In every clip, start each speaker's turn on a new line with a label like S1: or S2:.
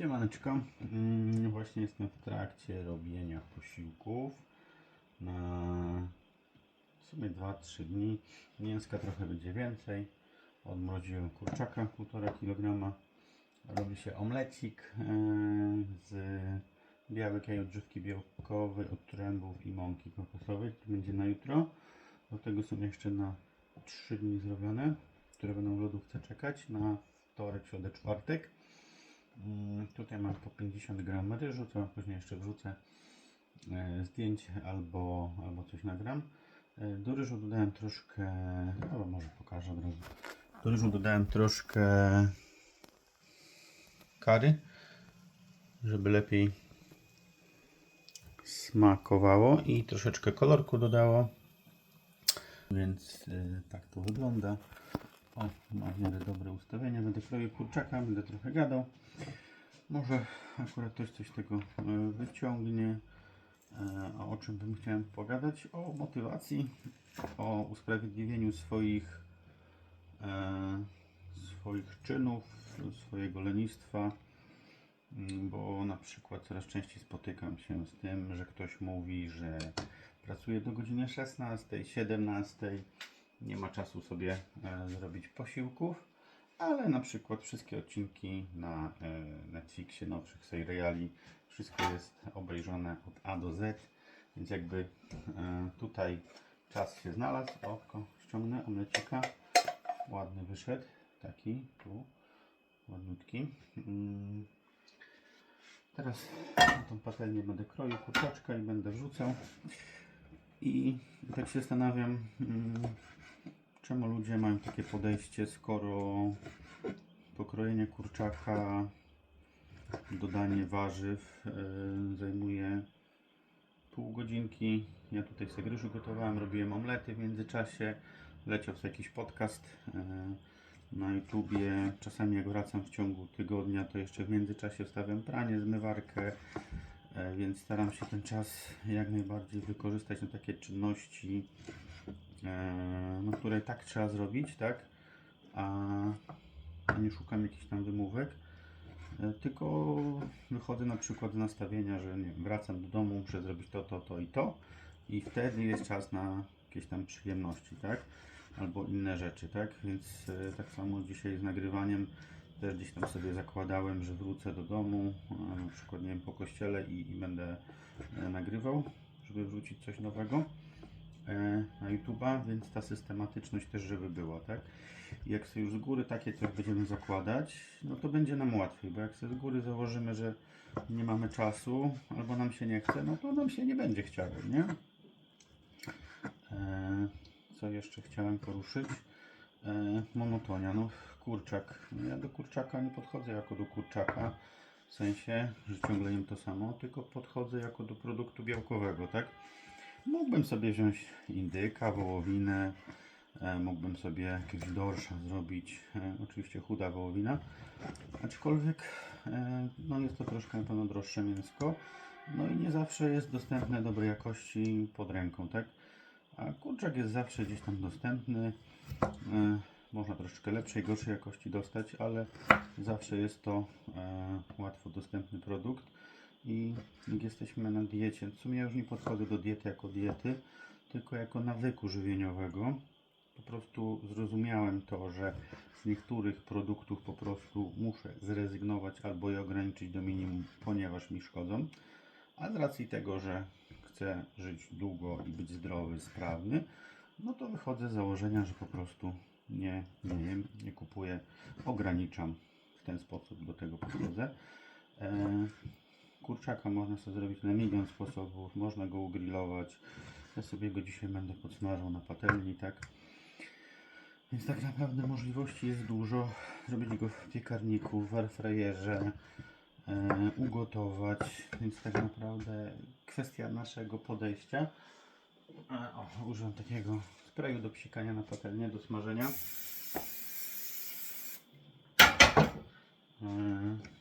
S1: Siemaneczko. Mm, Właśnie jestem w trakcie robienia posiłków na w sumie 2-3 dni. Mięska trochę będzie więcej. Odmroziłem kurczaka 1,5 kg. Robi się omlecik e, z białek jaj odżywki białkowej od trębów i mąki kokosowej, który będzie na jutro. Do tego są jeszcze na 3 dni zrobione, które będą w lodówce czekać na wtorek, środę, czwartek. Mm, Tutaj mam po 50 gram ryżu, co później jeszcze wrzucę e, zdjęcie albo, albo coś nagram. E, Do ryżu dodałem troszkę, albo może pokażę od razu. Do ryżu dodałem troszkę kary, żeby lepiej smakowało i troszeczkę kolorku dodało. Więc e, tak to wygląda. O, ma w miarę dobre ustawienie. Będę kroił kurczaka, będę trochę gadał. Może akurat ktoś coś tego e, wyciągnie. E, A o czym bym chciał pogadać? O motywacji, o usprawiedliwieniu swoich, e, swoich czynów, swojego lenistwa. Mm, Bo na przykład coraz częściej spotykam się z tym, że ktoś mówi, że pracuje do godziny 16, 17, nie ma czasu sobie e, zrobić posiłków, ale na przykład wszystkie odcinki na e, Netflixie nowszych seriali, wszystko jest obejrzane od A do Z, więc jakby e, tutaj czas się znalazł. Oko ściągnę omlecika, ładny wyszedł, taki tu, ładniutki. Mm. Teraz na tą patelnię będę kroił kurczaczka i będę wrzucał. I tak się zastanawiam, mm, czemu ludzie mają takie podejście, skoro pokrojenie kurczaka, dodanie warzyw yy, zajmuje pół godzinki. Ja tutaj sobie ryżu gotowałem, robiłem omlety w międzyczasie, leciał sobie jakiś podcast yy, na YouTubie. Czasami jak wracam w ciągu tygodnia, to jeszcze w międzyczasie wstawiam pranie, zmywarkę, E, więc staram się ten czas jak najbardziej wykorzystać na takie czynności, no, które tak trzeba zrobić, tak? A, nie szukam jakichś tam wymówek, e, tylko wychodzę na przykład z nastawienia, że nie, wracam do domu, muszę zrobić to, to, to i to i wtedy jest czas na jakieś tam przyjemności, tak? Albo inne rzeczy, tak? Więc e, tak samo dzisiaj z nagrywaniem też gdzieś tam sobie zakładałem, że wrócę do domu, na przykład nie wiem, po kościele i, i będę e, nagrywał, żeby wrzucić coś nowego e, na YouTube'a, więc ta systematyczność też żeby była, tak? Jak sobie już z góry takie coś będziemy zakładać, no to będzie nam łatwiej, bo jak sobie z góry założymy, że nie mamy czasu albo nam się nie chce, no to nam się nie będzie chciało, nie? E, co jeszcze chciałem poruszyć? E, monotonia, no kurczak. No ja do kurczaka nie podchodzę jako do kurczaka, w sensie, że ciągle jem to samo, tylko podchodzę jako do produktu białkowego, tak? Mógłbym sobie wziąć indyka, wołowinę, e, mógłbym sobie jakiegoś dorsza zrobić, e, oczywiście chuda wołowina, aczkolwiek e, no jest to troszkę na pewno droższe mięsko, no i nie zawsze jest dostępne dobrej jakości pod ręką, tak? A kurczak jest zawsze gdzieś tam dostępny. Można troszeczkę lepszej, gorszej jakości dostać, ale zawsze jest to łatwo dostępny produkt. I jesteśmy na diecie, w sumie ja już nie podchodzę do diety jako diety, tylko jako nawyku żywieniowego. Po prostu zrozumiałem to, że z niektórych produktów po prostu muszę zrezygnować albo je ograniczyć do minimum, ponieważ mi szkodzą. A z racji tego, że chcę żyć długo i być zdrowy, sprawny, no to wychodzę z założenia, że po prostu nie, nie jem, nie kupuję, ograniczam w ten sposób do tego podchodzę. E, kurczaka można sobie zrobić na milion sposobów, można go ugrillować. Ja sobie go dzisiaj będę podsmażał na patelni, tak? Więc tak naprawdę możliwości jest dużo. Zrobić go w piekarniku, w airfryerze, e, ugotować. Więc tak naprawdę kwestia naszego podejścia. E, o, użyłem takiego sprayu do psikania na patelnię, do smażenia. E,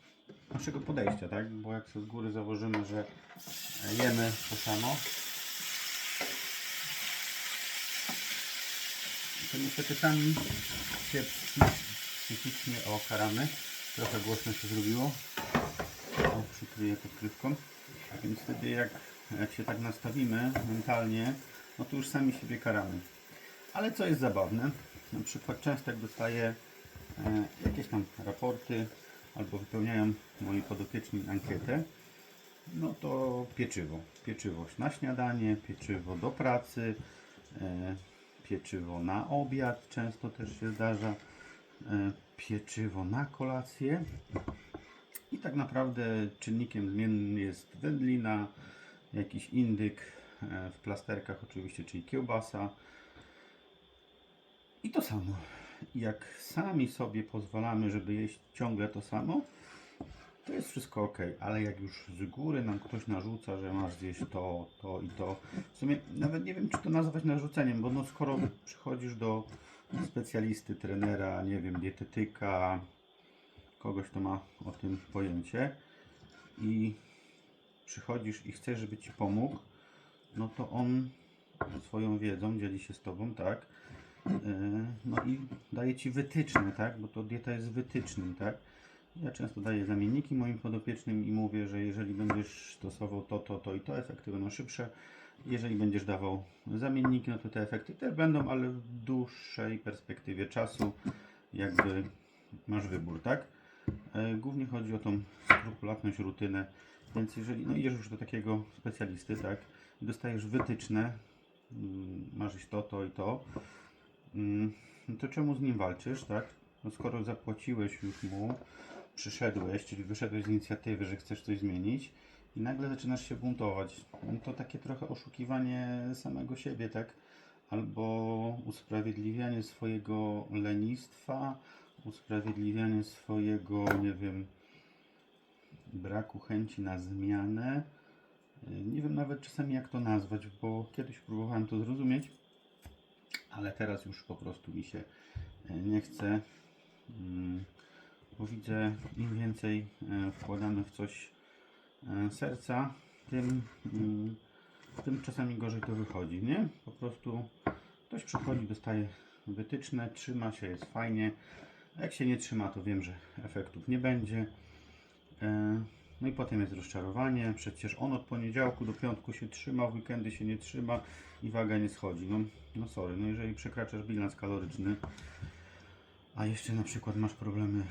S1: naszego podejścia, tak? Bo jak sobie z góry założymy, że jemy to samo, to niestety sami się psychicznie o karamy. Trochę głośno się zrobiło. O, przykryję pokrywką. Więc wtedy jak, jak się tak nastawimy mentalnie, no to już sami siebie karamy. Ale co jest zabawne, na przykład często jak dostaję e, jakieś tam raporty albo wypełniają moi podopieczni ankietę, no to pieczywo. Pieczywo na śniadanie, pieczywo do pracy, e, pieczywo na obiad, często też się zdarza, e, pieczywo na kolację. I tak naprawdę czynnikiem zmiennym jest wędlina, jakiś indyk, e, w plasterkach oczywiście, czyli kiełbasa. I to samo. Jak sami sobie pozwalamy, żeby jeść ciągle to samo, to jest wszystko ok, ale jak już z góry nam ktoś narzuca, że masz zjeść to, to i to, w sumie nawet nie wiem, czy to nazwać narzuceniem, bo no skoro przychodzisz do specjalisty, trenera, nie wiem, dietetyka, kogoś, kto ma o tym pojęcie i przychodzisz i chcesz, żeby ci pomógł, no to on swoją wiedzą dzieli się z tobą, tak? Yy, No i daje ci wytyczne, tak? Bo to dieta jest wytycznym, tak? Ja często daję zamienniki moim podopiecznym i mówię, że jeżeli będziesz stosował to, to, to i to, efekty będą szybsze. Jeżeli będziesz dawał zamienniki, no to te efekty też będą, ale w dłuższej perspektywie czasu jakby masz wybór, tak? E, Głównie chodzi o tą skrupulatność, rutynę, więc jeżeli no idziesz już do takiego specjalisty, tak, dostajesz wytyczne, mm, masz to, to i to, to czemu z nim walczysz, tak? No skoro zapłaciłeś już mu, przyszedłeś, czyli wyszedłeś z inicjatywy, że chcesz coś zmienić i nagle zaczynasz się buntować, no to takie trochę oszukiwanie samego siebie, tak? Albo usprawiedliwianie swojego lenistwa, usprawiedliwianie swojego, nie wiem, braku chęci na zmianę. Nie wiem nawet czasami jak to nazwać, bo kiedyś próbowałem to zrozumieć, ale teraz już po prostu mi się y, nie chce, mm, bo widzę im więcej y, wkładamy w coś y, serca, tym, mm, tym czasami gorzej to wychodzi, nie? Po prostu ktoś przychodzi, dostaje wytyczne, trzyma się, jest fajnie, a jak się nie trzyma, to wiem, że efektów nie będzie. No i potem jest rozczarowanie. Przecież on od poniedziałku do piątku się trzyma, w weekendy się nie trzyma i waga nie schodzi. No, no sorry, no jeżeli przekraczasz bilans kaloryczny, a jeszcze na przykład masz problemy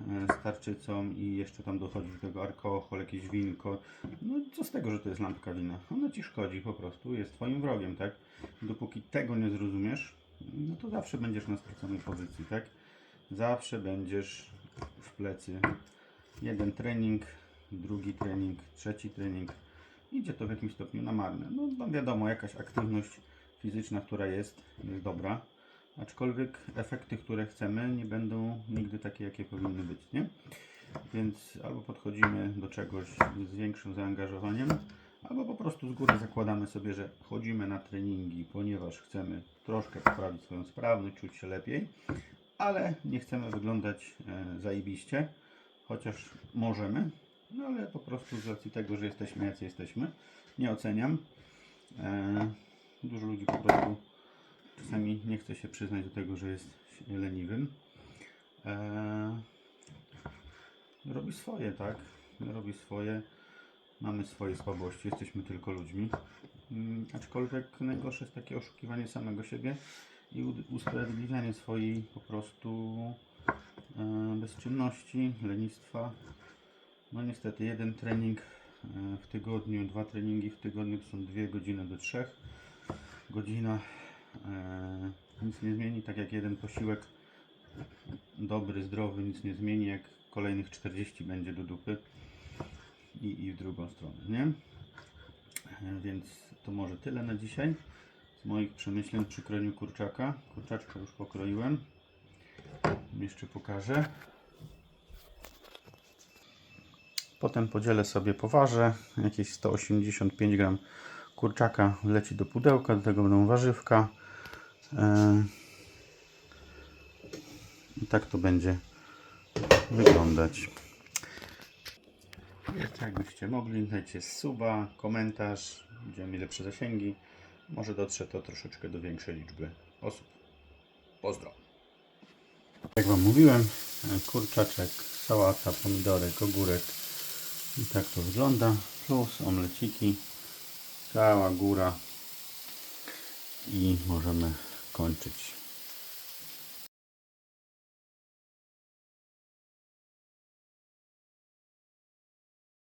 S1: e, z tarczycą i jeszcze tam dochodzi do tego alkohol, jakieś winko, no co z tego, że to jest lampka wina? Ona ci szkodzi po prostu, jest twoim wrogiem, tak? Dopóki tego nie zrozumiesz, no to zawsze będziesz na straconej pozycji, tak? Zawsze będziesz w plecy. Jeden trening, drugi trening, trzeci trening. Idzie to w jakimś stopniu na marne. No, no wiadomo, jakaś aktywność fizyczna, która jest, jest dobra. Aczkolwiek efekty, które chcemy, nie będą nigdy takie, jakie powinny być, nie? Więc albo podchodzimy do czegoś z większym zaangażowaniem, albo po prostu z góry zakładamy sobie, że chodzimy na treningi, ponieważ chcemy troszkę poprawić swoją sprawność, czuć się lepiej, ale nie chcemy wyglądać e, zajebiście, chociaż możemy, no ale po prostu z racji tego, że jesteśmy jacy jesteśmy, nie oceniam. E, dużo ludzi po prostu czasami nie chce się przyznać do tego, że jest leniwym. E, robi swoje, tak? Robi swoje. Mamy swoje słabości, jesteśmy tylko ludźmi. Mm, Aczkolwiek najgorsze jest takie oszukiwanie samego siebie i usprawiedliwianie swojej po prostu e, bezczynności, lenistwa. No niestety jeden trening e, w tygodniu, dwa treningi w tygodniu to są dwie godziny do trzech. Godzina e, nic nie zmieni, tak jak jeden posiłek dobry, zdrowy nic nie zmieni, jak kolejnych 40 będzie do dupy i, i w drugą stronę, nie? E, Więc to może tyle na dzisiaj z moich przemyśleń przy krojeniu kurczaka. Kurczaczka już pokroiłem. Jeszcze pokażę. Potem podzielę sobie poważę. Jakieś 185 gram kurczaka leci do pudełka. Do tego będą warzywka. E, I tak to będzie wyglądać. Jeszcze jakbyście mogli, dajcie suba, komentarz, będziemy mieli lepsze zasięgi. Może dotrze to troszeczkę do większej liczby osób. Pozdro. Jak Wam mówiłem, kurczaczek, sałata, pomidorek, ogórek, I tak to wygląda. Plus omleciki, cała góra i możemy kończyć.